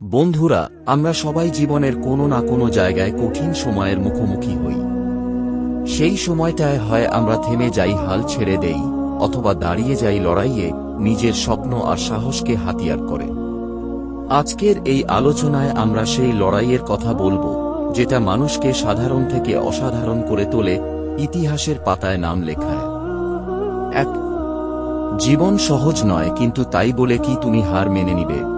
বন্ধুরা, আমরা সবাই জীবনের কোনো না কোনো জায়গায় কঠিন সময়ের মুখোমুখি হই। সেই সময়টায় হয় আমরা থেমে যাই, হাল ছেড়ে দেই, অথবা দাঁড়িয়ে যাই লড়াইয়ে, নিজের স্বপ্ন আর সাহসকে হাতিয়ার করে। আজকের এই আলোচনায় আমরা সেই লড়াইয়ের কথা বলব, যেটা মানুষকে সাধারণ থেকে অসাধারণ করে তোলে, ইতিহাসের পাতায় নাম লেখায়। এক, জীবন সহজ নয়, কিন্তু তাই বলে কি তুমি হার মেনে নিবে?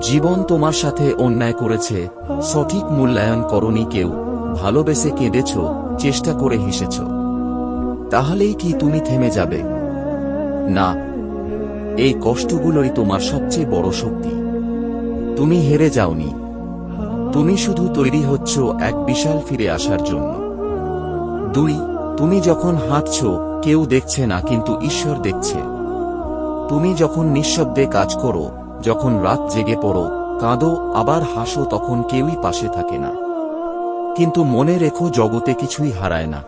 জীবন তোমার সাথে অন্যায় করেছে, সঠিক মূল্যায়ন করনি কেউ, ভালোবেসে কেঁদেছ, চেষ্টা করে হেসেছ। তাহলেই কি তুমি থেমে যাবে? না, এই কষ্টগুলোই তোমার সবচেয়ে বড় শক্তি। তুমি হেরে যাওনি। তুমি শুধু তৈরি হচ্ছ এক বিশাল ফিরে আসার জন্য। দুই, তুমি যখন হাঁটছ, কেউ দেখছে না, কিন্তু ঈশ্বর দেখছে। তুমি যখন নিঃশব্দে কাজ করো যখন রাত জেগে পড়ো, কাঁদো, আবার হাসো, তখন কেউই পাশে থাকে না। কিন্তু মনে রেখো, জগতে কিছুই হারায় না।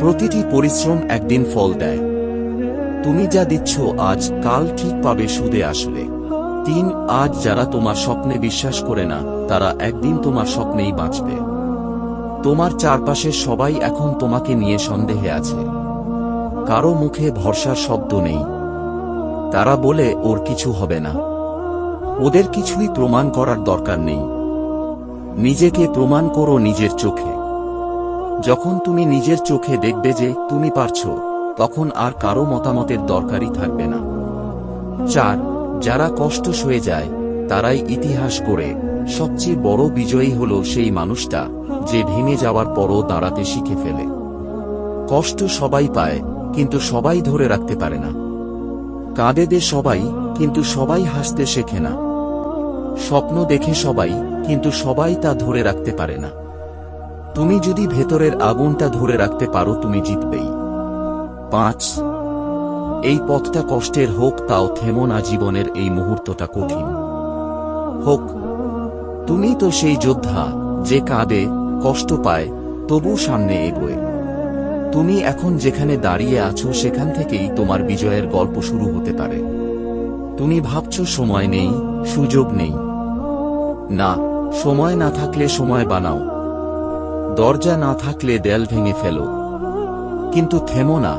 প্রতিটি পরিশ্রম একদিন ফল দেয়। তুমি যা দিচ্ছ, আজ কাল ঠিক পাবে সুদে আসলে। তিন, আজ যারা তোমার স্বপ্নে বিশ্বাস করে না, তারা একদিন তোমার স্বপ্নেই বাঁচবে। তোমার চারপাশে সবাই এখন তোমাকে নিয়ে সন্দেহে আছে। কারও মুখে ভরসার শব্দ নেই। তারা বলে, ওর কিছু হবে না। ওদের কিছুই প্রমাণ করার দরকার নেই। নিজেকে প্রমাণ করো নিজের চোখে। যখন তুমি নিজের চোখে দেখবে যে তুমি পারছ, তখন আর কারও মতামতের দরকারই থাকবে না। চার, যারা কষ্ট সয়ে যায়, তারাই ইতিহাস করে। সবচেয়ে বড় বিজয়ী হল সেই মানুষটা, যে ভেঙে যাওয়ার পরও দাঁড়াতে শিখে ফেলে। কষ্ট সবাই পায়, কিন্তু সবাই ধরে রাখতে পারে না। কাঁদে দে সবাই, কিন্তু সবাই হাসতে শেখে না। স্বপ্ন দেখে সবাই, কিন্তু সবাই তা ধরে রাখতে পারে না। তুমি যদি ভেতরের আগুনটা ধরে রাখতে পারো, তুমি জিতবেই। পাঁচ, এই পথটা কষ্টের হোক, তাও থেমো না জীবনের এই মুহূর্তটা কঠিন। হোক, তুমি তো সেই যোদ্ধা, যে কাঁদে, কষ্ট পায় তবু সামনে এগোয়। তুমি এখন যেখানে দাঁড়িয়ে আছো, সেখান থেকেই তোমার বিজয়ের গল্প শুরু হতে পারে। তুমি ভাবছ, সময় নেই, সুযোগ নেই। না, সময় না থাকলে সময় বানাও। দরজা না থাকলে দেয়াল ভেঙে ফেলো। কিন্তু থেমো না।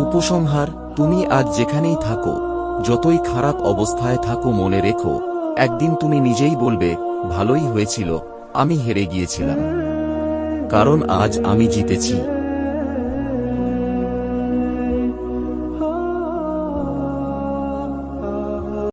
উপসংহার, তুমি আজ যেখানেই থাকো, যতই খারাপ অবস্থায় থাকো মনে রেখো, একদিন তুমি নিজেই বলবে, ভালোই হয়েছিল, আমি হেরে গিয়েছিলাম। কারণ আজ আমি জিতেছি।